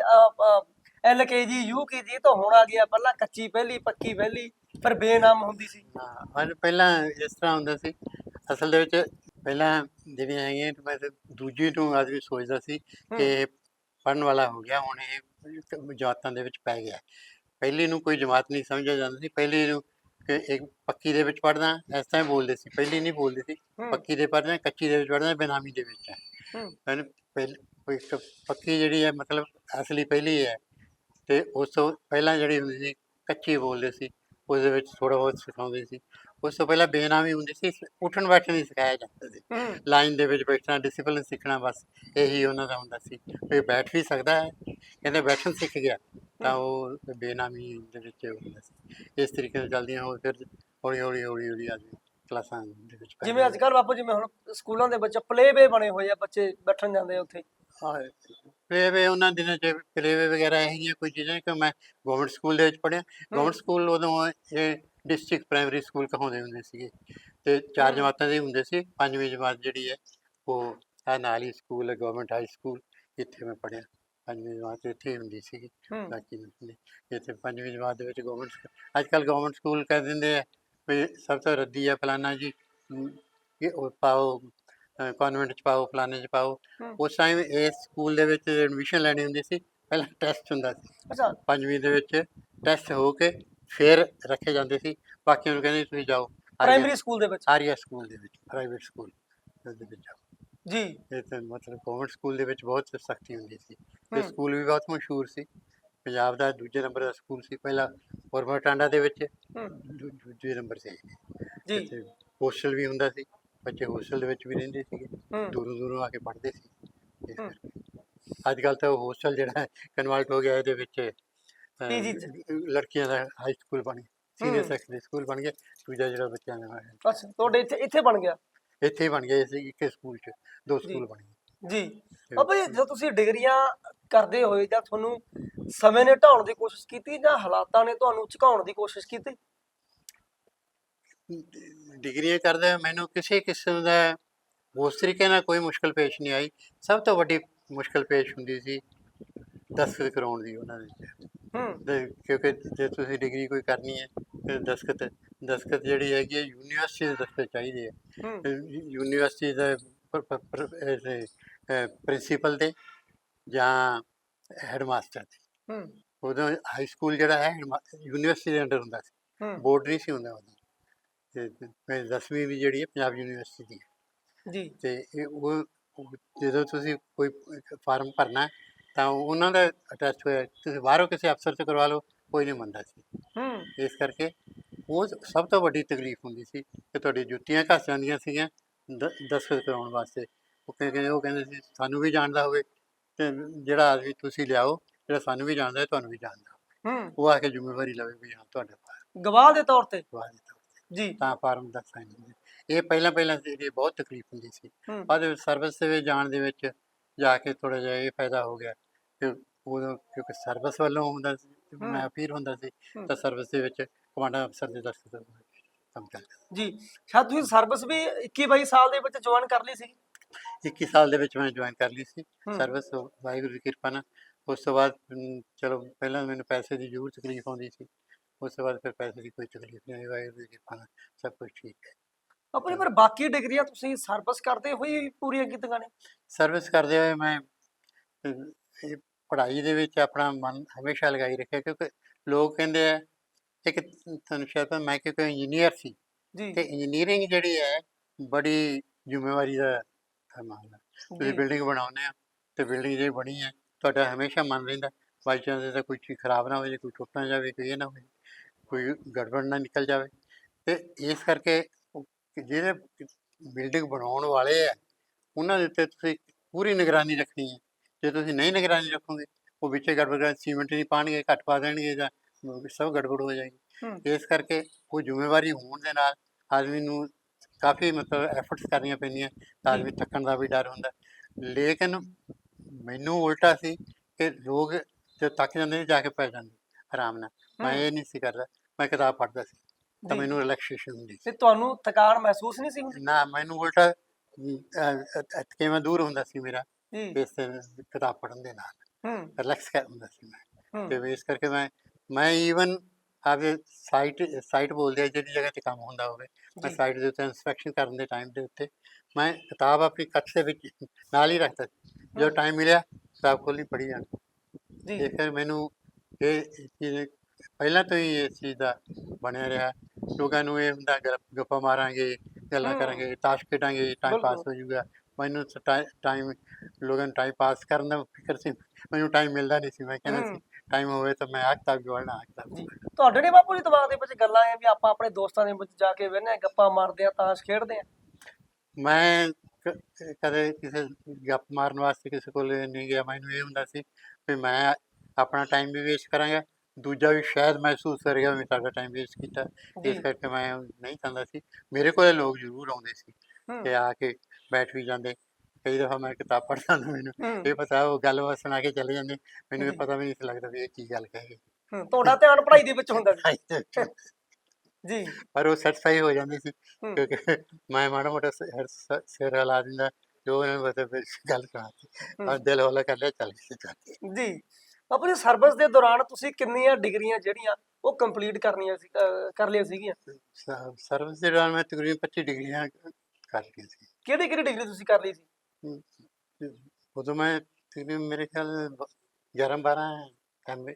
ਐਲਕੇਜੀ ਯੂਕੇਜੀ ਤਾਂ ਹੁਣ ਆ ਗਿਆ ਪਹਿਲਾਂ ਕੱਚੀ ਪਹਿਲੀ ਪੱਕੀ ਪਹਿਲੀ ਫਿਰ ਬੇਨਾਮ ਹੁੰਦੀ ਸੀ। ਹਾਂ ਪਰ ਪਹਿਲਾਂ ਇਸ ਤਰ੍ਹਾਂ ਹੁੰਦਾ ਸੀ। ਅਸਲ ਦੇ ਵਿੱਚ ਪਹਿਲਾਂ ਹੈਗੀਆਂ ਤੇ ਮੈਂ ਤੇ ਦੂਜੀ ਤੋਂ ਆਦਮੀ ਸੋਚਦਾ ਸੀ ਕਿ ਪੜਨ ਵਾਲਾ ਹੋ ਗਿਆ। ਹੁਣ ਇਹ ਜਮਾਤਾਂ ਦੇ ਵਿੱਚ ਪੈ ਗਿਆ। ਪਹਿਲੀ ਨੂੰ ਕੋਈ ਜਮਾਤ ਨਹੀਂ ਸਮਝਿਆ ਜਾਂਦਾ ਸੀ। ਪਹਿਲੀ ਨੂੰ ਕਿ ਇੱਕ ਪੱਕੀ ਦੇ ਵਿੱਚ ਪੜਨਾ ਇਸ ਤਰ੍ਹਾਂ ਬੋਲਦੇ ਸੀ। ਪਹਿਲੀ ਨਹੀਂ ਬੋਲਦੇ ਸੀ। ਪੱਕੀ ਦੇ ਪੜਨਾ ਕੱਚੀ ਦੇ ਵਿੱਚ ਪੜਨਾ ਬੇਨਾਮੀ ਦੇ ਵਿੱਚ। ਹੈ। ਪਹਿਲ ਪੱਕੀ ਜਿਹੜੀ ਹੈ ਮਤਲਬ ਅਸਲੀ ਪਹਿਲੀ ਹੈ। ਤੇ ਉਸ ਤੋਂ ਪਹਿਲਾਂ ਜਿਹੜੀ ਹੁੰਦੀ ਸੀ ਕੱਚੀ ਬੋਲਦੇ ਸੀ। ਉਸ ਦੇ ਵਿੱਚ ਥੋੜਾ ਬਹੁਤ ਸਿਖਾਉਂਦੇ ਸੀ। ਉਸ ਤੋਂ ਪਹਿਲਾਂ ਬੇਨਾਮੀ ਹੁੰਦੀ ਸੀ ਉੱਠਣ ਬੈਠਣ ਨਹੀਂ ਸਿਖਾਇਆ ਜਾਂਦਾ ਸੀ। ਹੂੰ। ਲਾਈਨ ਦੇ ਵਿੱਚ ਬੈਠਣਾ ਡਿਸਪਲਿਨ ਸਿੱਖਣਾ ਬਸ ਇਹੀ ਉਹਨਾਂ ਦਾ ਹੁੰਦਾ ਸੀ। ਵੀ ਬੈਠ ਵੀ ਸਕਦਾ ਹੈ ਕਹਿੰਦੇ ਬੈਠਣ ਸਿੱਖ ਗਿਆ ਤਾਂ ਉਹ ਬੇਨਾਮੀ ਦੇ ਵਿੱਚ ਹੁੰਦਾ ਸੀ। ਇਸ ਤਰੀਕੇ ਨਾਲ ਚੱਲਦੀਆਂ ਹੋ ਫਿਰ ਹੌਲੀ ਹੌਲੀ ਹੌਲੀ ਹੌਲੀ ਆਦਮੀ ਕਲਾਸਾਂ ਦੇ ਵਿੱਚ ਜਿਵੇਂ ਅੱਜ ਕੱਲ੍ਹ ਬਾਪੂ ਜਿਵੇਂ ਹੁਣ ਸਕੂਲਾਂ ਦੇ ਵਿੱਚ ਪਲੇਵੇ ਬਣੇ ਹੋਏ ਆ ਬੱਚੇ ਬੈਠਣ ਜਾਂਦੇ ਆ ਉੱਥੇ। ਪਲੇਵੇ ਉਹਨਾਂ ਦਿਨਾਂ ਚ ਪਲੇਵੇ ਵਗੈਰਾ ਇਹ ਜਿਹੀਆਂ ਕੋਈ ਚੀਜ਼ਾਂ ਕਿ ਮੈਂ ਗਵਰਨਮੈਂਟ ਸਕੂਲ ਦੇ ਵਿੱਚ ਪੜ੍ਹਿਆ। ਗਵਰਨਮੈਂਟ ਸਕੂਲ ਉਦੋਂ ਇਹ ਡਿਸਟ੍ਰਿਕਟ ਪ੍ਰਾਇਮਰੀ ਸਕੂਲ ਕਹਾਉਂਦੇ ਹੁੰਦੇ ਸੀਗੇ। ਤੇ ਚਾਰ। ਜਮਾਤਾਂ ਦੇ ਹੁੰਦੇ ਸੀ ਪੰਜਵੀਂ ਜਮਾਤ ਜਿਹੜੀ ਹੈ ਉਹ ਆ ਨਾਲ ਹੀ ਸਕੂਲ ਹੈ ਗਵਰਨਮੈਂਟ ਹਾਈ ਸਕੂਲ ਇੱਥੇ ਮੈਂ ਪੜ੍ਹਿਆ। ਪੰਜਵੀਂ ਜਮਾਤ ਇੱਥੇ ਹੀ ਹੁੰਦੀ ਸੀਗੀ ਬਾਕੀ ਨਹੀਂ ਇੱਥੇ ਪੰਜਵੀਂ ਜਮਾਤ ਦੇ ਵਿੱਚ ਗਵਰਨਮੈਂਟ ਅੱਜ ਕੱਲ੍ਹ ਗਵਰਨਮੈਂਟ ਸਕੂਲ ਕਹਿ ਦਿੰਦੇ ਆ ਵੀ ਸਭ ਤੋਂ ਰੱਦੀ ਹੈ ਫਲਾਨਾ ਜੀ ਇਹ ਉਹ ਪਾਓ ਕਨਵੈਂਟ ਚ ਪਾਓ ਫਲਾਣੇ ਚ ਪਾਓ। ਉਸ ਟਾਈਮ ਇਸ ਸਕੂਲ ਦੇ ਵਿੱਚ ਐਡਮਿਸ਼ਨ ਲੈਣੀ ਹੁੰਦੀ ਸੀ ਪਹਿਲਾਂ ਟੈਸਟ ਹੁੰਦਾ ਸੀ। ਪੰਜਵੀਂ ਦੇ ਵਿੱਚ ਟੈਸਟ ਹੋ ਕੇ ਫਿਰ ਰੱਖੇ ਜਾਂਦੇ ਸੀ। ਬਾਕੀਆਂ ਨੂੰ ਕਹਿੰਦੇ ਤੁਸੀਂ ਜਾਓ। ਪ੍ਰਾਇਮਰੀ ਸਕੂਲ ਦੇ ਵਿੱਚ? ਆਰੀਆ ਸਕੂਲ ਦੇ ਵਿੱਚ ਪ੍ਰਾਈਵੇਟ ਸਕੂਲ ਦੇ ਵਿੱਚ ਜਾਓ। ਜੀ। ਇਹ ਤਾਂ ਮਤਲਬ ਗਵਰਨਮੈਂਟ ਸਕੂਲ ਦੇ ਵਿੱਚ ਬਹੁਤ ਸਖਤੀ ਹੁੰਦੀ ਸੀ। ਤੇ। ਸਕੂਲ ਵੀ ਬਹੁਤ ਮਸ਼ਹੂਰ ਸੀ। ਪੰਜਾਬ ਦਾ ਦੂਜੇ ਨੰਬਰ ਦਾ ਸਕੂਲ ਸੀ। ਪਹਿਲਾ ਔਰਮਾ ਟਾਂਡਾ ਦੇ ਵਿੱਚ ਦੂਜੇ ਨੰਬਰ ਤੇ ਜੀ। ਹੋਸਟਲ ਵੀ ਹੁੰਦਾ ਸੀ। ਬੱਚੇ ਹੋਸਟਲ ਦੇ ਵਿੱਚ ਵੀ ਰਹਿੰਦੇ ਸੀਗੇ। ਦੂਰੋਂ ਦੂਰੋਂ ਆ ਕੇ ਪੜ੍ਹਦੇ ਸੀ। ਇਸ। ਕਰਕੇ। ਅੱਜ ਕੱਲ ਤਾਂ ਹੋਸਟਲ ਜਿਹੜਾ ਕਨਵਰਟ ਹੋ ਗਿਆ ਇਹਦੇ ਵਿੱਚ PG ਚ। ਲੜਕੀਆਂ ਦਾ ਹਾਈ ਸਕੂਲ ਬਣ ਗਿਆ ਸੀਨੀਅਰ। ਸੈਕੰਡਰੀ ਸਕੂਲ ਬਣ ਗਿਆ ਦੂਜਾ ਜਿਹੜਾ ਬੱਚਿਆਂ ਦਾ ਹੈ, ਅੱਛਾ ਤੁਹਾਡੇ ਇੱਥੇ ਇੱਥੇ ਬਣ ਗਿਆ? ਇੱਥੇ ਹੀ ਬਣ ਗਿਆ ਸੀ ਇੱਕ ਸਕੂਲ 'ਚ ਦੋ ਜੀ। ਸਕੂਲ ਬਣ ਗਏ। ਜੀ। ਜੀ ਜਦੋਂ ਤੁਸੀਂ ਡਿਗਰੀਆਂ ਕਰਦੇ ਹੋਏ ਜਾਂ ਤੁਹਾਨੂੰ ਸਮੇਂ ਨੇ ਢਾਉਣ ਦੀ ਕੋਸ਼ਿਸ਼ ਕੀਤੀ ਜਾਂ ਹਾਲਾਤਾਂ ਨੇ ਤੁਹਾਨੂੰ ਝੁਕਾਉਣ ਦੀ ਕੋਸ਼ਿਸ਼ ਕੀਤੀ? ਡਿਗਰੀਆਂ ਕਰਦੇ ਮੈਨੂੰ ਕਿਸੇ ਕਿਸਮ ਦਾ ਉਸ ਤਰੀਕੇ ਨਾਲ ਕੋਈ ਮੁਸ਼ਕਲ ਪੇਸ਼ ਨਹੀਂ ਆਈ। ਸਭ ਤੋਂ ਵੱਡੀ ਮੁਸ਼ਕਲ ਪੇਸ਼ ਹੁੰਦੀ ਸੀ ਦਸਤਖਤ ਕਰਾਉਣ ਦੀ ਉਹਨਾਂ ਦੇ ਵਿੱਚ। ਤੇ ਕਿਉਂਕਿ ਜੇ ਤੁਸੀਂ ਡਿਗਰੀ ਕੋਈ ਕਰਨੀ ਹੈ ਤੇ ਦਸਤਖਤ ਦਸਤਖਤ ਜਿਹੜੀ ਹੈਗੀ ਹੈ ਯੂਨੀਵਰਸਿਟੀ ਦੇ ਦਸਤਖਤ ਚਾਹੀਦੇ ਹੂੰ। ਯੂਨੀਵਰਸਿਟੀ ਦਾ ਪ੍ਰਿੰਸੀਪਲ ਦੇ ਜਾਂ ਹੈਡਮਾਸਟਰ ਦੇ। ਹੂੰ। ਉਦੋਂ ਹਾਈ ਸਕੂਲ ਜਿਹੜਾ ਹੈ ਯੂਨੀਵਰਸਿਟੀ ਦੇ ਅੰਡਰ ਹੁੰਦਾ ਸੀ। ਬੋਰਡ ਨਹੀਂ ਸੀ ਹੁੰਦਾ ਉਦੋਂ ਤੇ ਮੇਰੀ ਦਸਵੀਂ ਵੀ ਜਿਹੜੀ ਹੈ ਪੰਜਾਬ ਯੂਨੀਵਰਸਿਟੀ ਦੀ ਜੀ। ਤੇ ਉਹ ਜਦੋਂ ਤੁਸੀਂ ਕੋਈ ਫਾਰਮ ਭਰਨਾ ਹੈ, ਤਾਂ ਉਹਨਾਂ ਦਾ ਅਟੈਚ ਹੋਇਆ। ਤੁਸੀਂ ਬਾਹਰੋਂ ਕਿਸੇ ਅਫਸਰ ਤੋਂ ਕਰਵਾ ਲਓ ਕੋਈ ਨਹੀਂ ਮੰਨਦਾ ਸੀ। ਹੂੰ। ਇਸ ਕਰਕੇ ਉਹ ਸਭ ਤੋਂ ਵੱਡੀ ਤਕਲੀਫ ਹੁੰਦੀ ਸੀ ਕਿ ਤੁਹਾਡੀ ਜੁੱਤੀਆਂ ਘਸ ਜਾਂਦੀਆਂ ਸੀਗੀਆਂ ਦ- ਦਸਤਖਤ ਕਰਾਉਣ ਵਾਸਤੇ। ਉਹ ਕਹਿੰਦੇ ਉਹ ਕਹਿੰਦੇ ਸੀ ਸਾਨੂੰ ਵੀ ਜਾਣਦਾ ਹੋਵੇ ਤੇ ਜਿਹੜਾ ਆਦਮੀ ਤੁਸੀਂ ਲਿਆਓ ਜਿਹੜਾ ਸਾਨੂੰ ਵੀ ਜਾਣਦਾ ਹੈ ਤੁਹਾਨੂੰ ਵੀ ਜਾਣਦਾ ਹੋਵੇ। ਹੂੰ। ਉਹ ਆ ਕੇ ਜ਼ਿੰਮੇਵਾਰੀ ਲਵੇ ਵੀ ਹਾਂ ਤੁਹਾਡਾ ਫਾਰਮ ਗਵਾਹ ਦੇ ਤੌਰ ਤੇ? ਗਵਾਹ ਦਿੱਤਾ ਜੀ। ਤਾਂ ਫਾਰਮ ਦਾ ਸਾਈਨ ਹੁੰਦੇ। ਇਹ ਪਹਿਲਾਂ ਪਹਿਲਾਂ ਜਿਹੜੀ ਬਹੁਤ ਤਕਲੀਫ ਹੁੰਦੀ ਸੀ। ਬਾਅਦ ਵਿੱਚ ਸਰਵਿਸ ਦੇ ਵਿੱਚ ਜਾਣ ਦੇ ਵਿੱਚ ਜਾ ਕੇ ਥੋੜਾ ਜਿਹਾ ਇਹ ਫਾਇਦਾ ਹੋ ਗਿਆ। ਕਿ ਉਦੋਂ ਕਿਉਂਕਿ ਸਰਵਿਸ ਵੱਲੋਂ ਹੁੰਦਾ ਸੀ ਤੇ। ਮੈਂ ਅਫੀਰ ਹੁੰਦਾ ਸੀ। ਤਾਂ ਸਰਵਿਸ ਦੇ ਵਿੱਚ ਕਮਾਂਡਰ ਅਫਸਰ ਦੇ ਦਸਤਖਤ ਕੰਮ ਚੱਲਦਾ ਜੀ ਸ਼ਾਇਦ ਤੁਸੀਂ ਸਰਵਿਸ ਵੀ 21 22 ਸਾਲ ਦੇ ਵਿੱਚ ਜੁਆਇਨ ਕਰ ਲਈ ਸੀ 21 ਸਾਲ ਦੇ ਵਿੱਚ ਮੈਂ ਜੁਆਇਨ ਕਰ ਲਈ ਸੀ। ਸਰਵਿਸ ਵਾਹਿਗੁਰੂ ਦੀ ਕਿਰਪਾ ਨਾਲ। ਉਸ ਤੋਂ ਬਾਅਦ ਚਲੋ ਪਹਿਲਾਂ ਮੈਨੂੰ ਪੈਸੇ ਦੀ ਜ਼ਰੂਰ ਤਕਲੀਫ ਆਉਂਦੀ ਸੀ। ਉਸ ਤੋਂ ਬਾਅਦ ਫਿਰ ਪੈਸੇ ਦੀ ਕੋਈ ਤਕਲੀਫ ਨਹੀਂ ਆਈ। ਵਾਹਿਗੁਰੂ ਦੀ ਕਿਰਪਾ ਨਾਲ ਸਭ ਕੁਝ ਠੀਕ ਹੈ। ਆਪਣੇ ਪਰ ਬਾਕੀ ਡਿਗਰੀਆਂ ਤੁਸੀਂ ਸਰਵਿਸ ਕਰਦੇ ਹੋਏ ਪੂਰੀਆਂ ਕੀਤੀਆਂ ਨੇ? ਸਰਵਿਸ ਕਰਦੇ ਹੋਏ ਮੈਂ ਇਹ ਪੜ੍ਹਾਈ ਦੇ ਵਿੱਚ ਆਪਣਾ ਮਨ ਹਮੇਸ਼ਾ ਲਗਾਈ ਰੱਖਿਆ ਕਿਉਂਕਿ ਲੋਕ ਕਹਿੰਦੇ ਆ ਇੱਕ ਤੁਹਾਨੂੰ ਸ਼ਾਇਦ ਮੈਂ ਕਿਉਂਕਿ ਇੰਜੀਨੀਅਰ ਸੀ ਜੀ। ਤੇ ਇੰਜੀਨੀਅਰਿੰਗ ਜਿਹੜੀ ਹੈ ਬੜੀ ਜ਼ਿੰਮੇਵਾਰੀ ਦਾ ਕੰਮ ਹੁੰਦਾ ਤੁਸੀਂ ਬਿਲਡਿੰਗ ਬਣਾਉਂਦੇ ਆ ਤੇ ਬਿਲਡਿੰਗ ਜਿਹੜੀ ਬਣੀ ਹੈ ਤੁਹਾਡਾ ਹਮੇਸ਼ਾ ਮਨ ਰਹਿੰਦਾ। ਬਾਈ ਚਾਂਸ ਤਾਂ ਕੋਈ ਚੀਜ਼ ਖਰਾਬ ਨਾ ਹੋ ਜਾਏ ਕੋਈ ਟੁੱਟ ਨਾ ਜਾਵੇ ਕੋਈ ਇਹ ਨਾ ਹੋਵੇ ਕੋਈ ਗੜਬੜ ਨਾ ਨਿਕਲ ਜਾਵੇ। ਤੇ ਇਸ ਕਰਕੇ ਜਿਹੜੇ ਬਿਲਡਿੰਗ ਬਣਾਉਣ ਵਾਲੇ ਆ ਉਹਨਾਂ ਦੇ ਉੱਤੇ ਤੁਸੀਂ ਪੂਰੀ ਨਿਗਰਾਨੀ ਰੱਖਣੀ ਹੈ। ਜੇ ਤੁਸੀਂ ਨਹੀਂ ਨਿਗਰਾਨੀ ਰੱਖੋਗੇ ਉਹ ਵਿੱਚੇ ਗੜਬੜ ਸੀਮੈਂਟ ਨਹੀਂ ਪਾਣਗੇ ਘੱਟ ਪਾ ਦੇਣਗੇ ਜਾਂ ਸਭ ਗੜਬੜ ਹੋ ਜਾਏਗੀ। ਇਸ ਕਰਕੇ ਉਹ ਜ਼ਿੰਮੇਵਾਰੀ ਹੋਣ ਦੇ ਨਾਲ ਆਦਮੀ ਨੂੰ ਕਾਫੀ ਮਤਲਬ ਐਫਰਟਸ ਕਰਨੀਆਂ ਪੈਂਦੀਆਂ ਤਾਂ ਆਦਮੀ ਥੱਕਣ ਦਾ ਵੀ ਡਰ ਹੁੰਦਾ। ਲੇਕਿਨ ਮੈਨੂੰ ਉਲਟਾ ਸੀ ਕਿ ਲੋਕ ਜੇ ਥੱਕ ਜਾਂਦੇ ਨੇ ਜਾ ਕੇ ਪੈ ਜਾਂਦੇ ਆਰਾਮ ਨਾਲ। ਮੈਂ। ਇਹ ਨਹੀਂ ਸੀ ਕਰਦਾ ਮੈਂ ਕਿਤਾਬ ਪੜ੍ਹਦਾ ਸੀ ਤਾਂ। ਮੈਨੂੰ ਰਿਲੈਕਸੇਸ਼ਨ ਹੁੰਦੀ ਸੀ। ਤੇ ਤੁਹਾਨੂੰ ਥਕਾਨ ਮਹਿਸੂਸ ਨਹੀਂ ਸੀ ਹੁੰਦੀ? ਨਾ ਮੈਨੂੰ ਉਲਟਾ ਕਿਵੇਂ ਦੂਰ ਹੁੰਦਾ ਸੀ ਮੇਰਾ ਇਸ ਕਿਤਾਬ ਪੜ੍ਹਨ ਦੇ ਨਾਲ ਹੂੰ। ਰਿਲੈਕਸ ਕਰ ਹੁੰਦਾ ਸੀ ਮੈਂ। ਤੇ ਇਸ ਕਰਕੇ ਮੈਂ ਮੈਂ ਈਵਨ ਆਪਦੇ ਸਾਈਟ ਸਾਈਟ ਬੋਲਦੇ ਆ ਜਿਹੜੀ ਜਗ੍ਹਾ ਤੇ ਕੰਮ ਹੁੰਦਾ ਹੋਵੇ ਮੈਂ ਜੀ। ਸਾਈਟ ਦੇ ਉੱਤੇ ਇਨਸਪੈਕਸ਼ਨ ਕਰਨ ਦੇ ਟਾਈਮ ਦੇ ਉੱਤੇ ਮੈਂ ਕਿਤਾਬ ਆਪਣੀ ਕੱਚ ਦੇ ਵਿੱਚ ਨਾਲ ਹੀ ਰੱਖਦਾ ਸੀ। ਜਦੋਂ ਹੂੰ। ਟਾਈਮ ਮਿਲਿਆ ਕਿਤਾਬ ਖੋਲੀ ਪੜ੍ਹੀ ਜਾਣੀ। ਜੀ। ਇਸ ਕਰਕੇ ਮੈਨੂੰ ਇਹ ਚੀਜ਼ ਪਹਿਲਾਂ ਤੋਂ ਹੀ ਇਸ ਚੀਜ਼ ਦਾ ਬਣਿਆ ਰਿਹਾ। ਲੋਕਾਂ ਨੂੰ ਇਹ ਹੁੰਦਾ ਗੱਪ- ਮਾਰਾਂਗੇ ਗੱਲਾਂ। ਕਰਾਂਗੇ ਤਾਸ਼ ਖੇਡਾਂਗੇ ਟਾਈਮ ਪਾਸ। ਹੋ ਜਾਊਗਾ। ਮੈਨੂੰ ਟਾਈਮ ਲੋਕਾਂ ਟਾਈਮ ਪਾਸ ਕਰਨ ਦਾ ਫਿਕਰ ਸੀ। ਮੈਨੂੰ ਟਾਈਮ ਮਿਲਦਾ ਨਹੀਂ ਸੀ। ਮੈਂ ਕਹਿੰਦਾ। ਸੀ ਟਾਈਮ ਹੋਵੇ ਤਾਂ ਮੈਂ ਆਹ ਕਿਤਾਬ ਵੀ ਪੜ੍ਹਨਾ ਆਹ ਕਿਤਾਬ ਜੀ। ਤੁਹਾਡੇ ਨੇ ਬਾਪੂ ਜੀ ਦਿਮਾਗ ਦੇ ਵਿੱਚ ਗੱਲਾਂ ਆ ਵੀ ਆਪਾਂ ਆਪਣੇ ਦੋਸਤਾਂ ਦੇ ਵਿੱਚ ਜਾ ਕੇ ਬਹਿੰਦੇ ਹਾਂ ਗੱਪਾਂ ਮਾਰਦੇ ਆ ਤਾਸ਼ ਖੇਡਦੇ ਆ। ਮੈਂ ਕਦੇ ਕਿਸੇ ਗੱਪ ਮਾਰਨ ਵਾਸਤੇ ਕਿਸੇ ਕੋਲ ਨਹੀਂ ਗਿਆ। ਮੈਨੂੰ ਇਹ ਹੁੰਦਾ ਸੀ ਵੀ ਮੈਂ ਆਪਣਾ ਟਾਈਮ ਵੀ ਵੇਸਟ ਕਰਾਂਗਾ। ਦੂਜਾ ਵੀ ਸ਼ਾਇਦ ਮਹਿਸੂਸ ਕਰੇਗਾ ਵੀ ਸਾਡਾ ਟਾਈਮ ਵੇਸਟ ਕੀਤਾ। ਇਸ ਕਰਕੇ ਮੈਂ ਨਹੀਂ ਚਾਹੁੰਦਾ ਸੀ। ਮੇਰੇ ਕੋਲ ਲੋਕ ਜ਼ਰੂਰ ਆਉਂਦੇ ਸੀ ਤੇ ਆ ਕੇ ਬੈਠ ਵੀ ਜਾਂਦੇ। ਕਈ ਦਫਾ ਮੈਂ ਕਿਤਾਬ ਪੜ੍ਹਦਾ ਹੁੰਦਾ ਮੈਨੂੰ। ਇਹ ਪਤਾ ਉਹ ਗੱਲਬਾਤ ਸੁਣਾ ਕੇ ਚਲੇ ਜਾਂਦੇ। ਮੈਨੂੰ ਇਹ। ਪਤਾ ਵੀ ਨਹੀਂ ਲੱਗਦਾ ਵੀ ਇਹ ਕੀ ਗੱਲ ਕਹੇਗੇ ਹੂੰ, ਤੁਹਾਡਾ ਧਿਆਨ ਪੜ੍ਹਾਈ ਦੇ ਵਿੱਚ ਹੁੰਦਾ ਸੀ। ਜੀ। ਪਰ ਉਹ ਸੈਟੀਸਫਾਈ ਹੋ ਜਾਂਦੇ ਸੀ। ਕਿਉਂਕਿ ਮੈਂ ਮਾੜਾ ਮੋਟਾ ਸਿਰ ਹਿਲਾ ਦਿੰਦਾ। ਜੋ ਉਹਨਾਂ ਨੂੰ ਪਤਾ ਫਿਰ ਗੱਲ ਹੂੰ। ਔਰ ਦਿਲ ਹੌਲਾ ਕਰ ਲਿਆ ਚੱਲ ਜਾਂਦੇ ਜੀ। ਸਰਵਿਸ ਦੇ ਦੌਰਾਨ ਤੁਸੀਂ ਕਿੰਨੀਆਂ ਡਿਗਰੀਆਂ ਜਿਹੜੀਆਂ ਉਹ ਕੰਪਲੀਟ ਕਰਨੀਆਂ ਸੀ ਕਰ ਲਈਆਂ ਸੀਗੀਆਂ? ਸਰਵਿਸ ਦੇ ਦੌਰਾਨ ਮੈਂ ਤਕਰੀਬਨ 25 ਡਿਗਰੀਆਂ ਕਰ ਲਈਆਂ ਸੀ। ਕਿਹੜੀ ਕਿਹੜੀ ਡਿਗਰੀ ਤੁਸੀਂ ਕਰ ਲਈ ਸੀ? ਤੇ ਉਦੋਂ ਮੈਂ ਤਕਰੀਬਨ ਮੇਰੇ ਖਿਆਲ 11 12 ਕੰਮ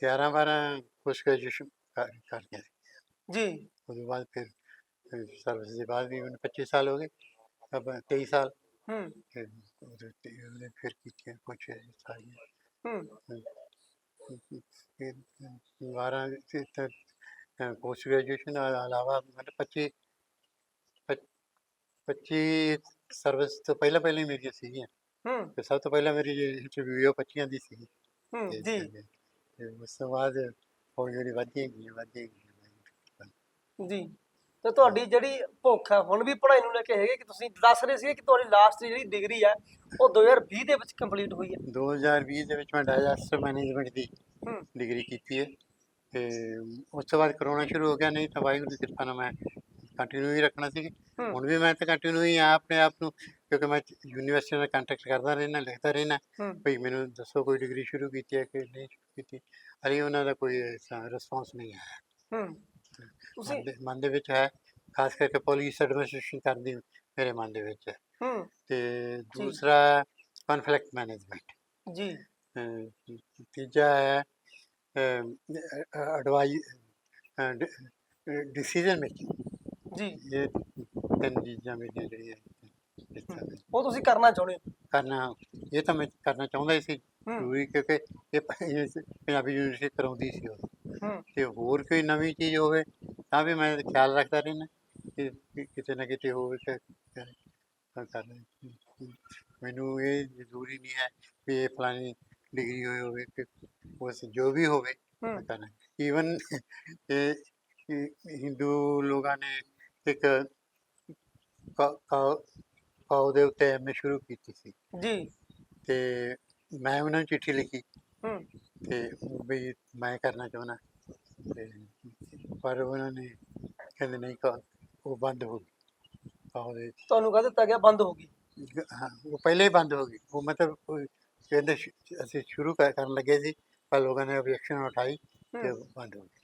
11 12 ਕੁਛ ਗ੍ਰੈਜੂਏਸ਼ਨ ਕਰ ਕਰ ਲਿਆ। ਸੀ ਜੀ। ਉਹਦੇ ਬਾਅਦ ਫਿਰ ਸਰਵਿਸ ਦੇ ਬਾਅਦ ਵੀ ਮੈਨੂੰ 25 ਸਾਲ ਹੋ ਗਏ। ਅਬ 23 ਸਾਲ। ਹੂੰ। ਫਿਰ ਉਹਦੇ ਤੇ ਉਹਨੇ ਫਿਰ ਕੀਤੀਆਂ ਕੁਛ ਸਾਰੀਆਂ ਹੂੰ ਫਿਰ ਬਾਰਾਂ ਤੇ ਤੱਕ ਪੋਸਟ ਗ੍ਰੈਜੂਏਸ਼ਨ ਇਲਾਵਾ ਮਤਲਬ 25 ਪੱਚ- 25 ਸਰਵਿਸ ਤੋਂ ਪਹਿਲਾਂ ਪਹਿਲਾਂ ਹੀ ਮੇਰੀਆਂ ਸੀਗੀਆਂ ਹੂੰ ਤੇ ਸਭ ਤੋਂ ਪਹਿਲਾਂ ਮੇਰੀ ਇੰਟਰਵਿਊ ਉਹ 25 ਦੀ ਸੀ ਹੂੰ ਤੇ ਜੀ ਤੇ ਉਸ ਤੋਂ ਬਾਅਦ ਹੌਲੀ ਹੌਲੀ ਵੱਧਦੀਆਂ ਗਈਆਂ ਵੱਧਦੀਆਂ ਗਈਆਂ ਜੀ ਤੇ ਤੁਹਾਡੀ ਜਿਹੜੀ ਭੁੱਖ ਹੈ ਹੁਣ ਵੀ ਪੜ੍ਹਾਈ ਨੂੰ ਲੈ ਕੇ ਹੈਗੇ ਕਿ ਤੁਸੀਂ ਦੱਸ ਰਹੇ ਸੀ ਕਿ ਤੁਹਾਡੀ ਲਾਸਟ ਜਿਹੜੀ ਡਿਗਰੀ ਹੈ ਉਹ 2020 ਦੇ ਵਿੱਚ ਕੰਪਲੀਟ ਹੋਈ ਹੈ 2020 ਦੇ ਵਿੱਚ ਮੈਂ ਡਾਇਜ਼ਾਸਟਰ ਮੈਨੇਜਮੈਂਟ ਦੀ ਹੂੰ ਡਿਗਰੀ ਕੀਤੀ ਹੈ। ਤੇ ਉਸ ਤੋਂ ਬਾਅਦ ਕਰੋਨਾ ਸ਼ੁਰੂ ਹੋ ਗਿਆ ਨਹੀਂ ਤਾਂ ਵਾਹਿਗੁਰੂ ਦੀ ਕਿਰਪਾ ਨਾਲ ਮੈਂ ਕੰਟੀਨਿਊ ਹੀ ਰੱਖਣਾ ਸੀ। ਹੁਣ ਵੀ ਮੈਂ ਤਾਂ ਕੰਟੀਨਿਊ ਹੀ ਆ ਆਪਣੇ ਆਪ ਨੂੰ ਕਿਉਂਕਿ ਮੈਂ ਯੂਨੀਵਰਸਿਟੀ ਨਾਲ ਕੰਟੈਕਟ ਕਰਦਾ ਰਹਿਣਾ ਲਿਖਦਾ ਰਹਿਣਾ ਭਈ ਮੈਨੂੰ ਦੱਸੋ ਕੋਈ ਡਿਗਰੀ ਸ਼ੁਰੂ ਕੀਤੀ ਹੈ ਕਿ ਨਹੀਂ ਸ਼ੁਰੂ ਕੀਤੀ। ਹਲੇ ਉਹਨਾਂ ਦਾ ਕੋਈ ਰਿਸਪੌਂਸ ਨਹੀਂ ਆਇਆ। ਹੂੰ। ਤੁਸੀਂ ਮਨ ਦੇ ਵਿੱਚ ਹੈ ਖਾਸ ਕਰਕੇ ਪੁਲਿਸ ਐਡਮਿਨਿਸਟ੍ਰੇਸ਼ਨ ਕਰਨ ਦੀ ਮੇਰੇ ਮਨ ਦੇ ਵਿੱਚ ਹੈ। ਤੇ ਦੂਸਰਾ ਕਨਫਲਿਕਟ ਮੈਨੇਜਮੈਂਟ ਜੀ। ਤੀਜਾ ਹੈ ਐਡਵਾਈਜ਼ ਡਿਸੀਜਨ ਮੇਕਿੰਗ ਜੀ। ਇਹ ਤਿੰਨ ਚੀਜ਼ਾਂ ਮੇਰੀਆਂ ਜਿਹੜੀਆਂ। ਉਹ ਤੁਸੀਂ ਕਰਨਾ ਚਾਹੁੰਦੇ ਹੋ? ਕਰਨਾ ਇਹ ਤਾਂ ਮੈਂ ਕਰਨਾ ਚਾਹੁੰਦਾ ਹੀ ਸੀ। ਹੂੰ। ਜ਼ਰੂਰੀ ਕਿਉਂਕਿ ਇਹ ਪ- ਇਹ ਸ- ਪੰਜਾਬੀ ਯੂਨੀਵਰਸਿਟੀ ਕਰਾਉਂਦੀ ਸੀ ਉਹ। ਹੂੰ। ਤੇ ਹੋਰ ਕੋਈ ਨਵੀਂ ਚੀਜ਼ ਹੋਵੇ ਤਾਂ ਵੀ ਮੈਂ ਖਿਆਲ ਰੱਖਦਾ ਰਹਿਣਾ ਕਿ ਕਿ ਕਿਤੇ ਨਾ ਕਿਤੇ ਹੋਵੇ ਕਿ ਕਿ- ਕਰਨਾ ਮੈਨੂੰ ਇਹ ਜ਼ਰੂਰੀ ਨਹੀਂ ਹੈ ਵੀ ਇਹ ਫਲਾਣੀ ਡਿਗਰੀ ਹੋਈ ਹੋਵੇ ਕਿ ਉਸ ਜੋ ਵੀ ਹੋਵੇ ਹੂੰ। ਕਰਨਾ। ਈਵਨ ਇਹ ਇਹ ਹਿੰਦੂ ਲੋਕਾਂ ਨੇ ਇੱਕ ਕਾ- ਕਾ- ਕਾਓ ਦੇ ਉੱਤੇ ਐਮਏ ਸ਼ੁਰੂ ਕੀਤੀ ਸੀ। ਜੀ। ਤੇ ਮੈਂ ਉਹਨਾਂ ਨੂੰ ਚਿੱਠੀ ਲਿਖੀ। ਹੂੰ। ਤੇ ਵੀ ਮੈਂ ਕਰਨਾ ਚਾਹੁੰਦਾ। ਤੇ ਪਰ ਉਹਨਾਂ ਨੇ ਕਹਿੰਦੇ ਨਹੀਂ ਕਾ ਉਹ ਬੰਦ ਹੋ ਗਈ। ਕਾਓ ਦੇ ਤੁਹਾਨੂੰ ਕਹਿ ਦਿੱਤਾ ਗਿਆ ਬੰਦ ਹੋ ਗਈ। ਹਾਂ ਉਹ ਪਹਿਲੇ ਹੀ ਬੰਦ ਹੋ ਗਈ। ਉਹ ਮਤਲਬ ਕਹਿੰਦੇ ਅਸੀਂ ਸ਼ੁਰੂ ਕਰ- ਕਰਨ ਲੱਗੇ ਸੀ ਪਰ ਲੋਕਾਂ ਨੇ ਆਬਜੈਕਸ਼ਨ ਉਠਾਈ ਤੇ ਬੰਦ ਹੋ ਗਈ।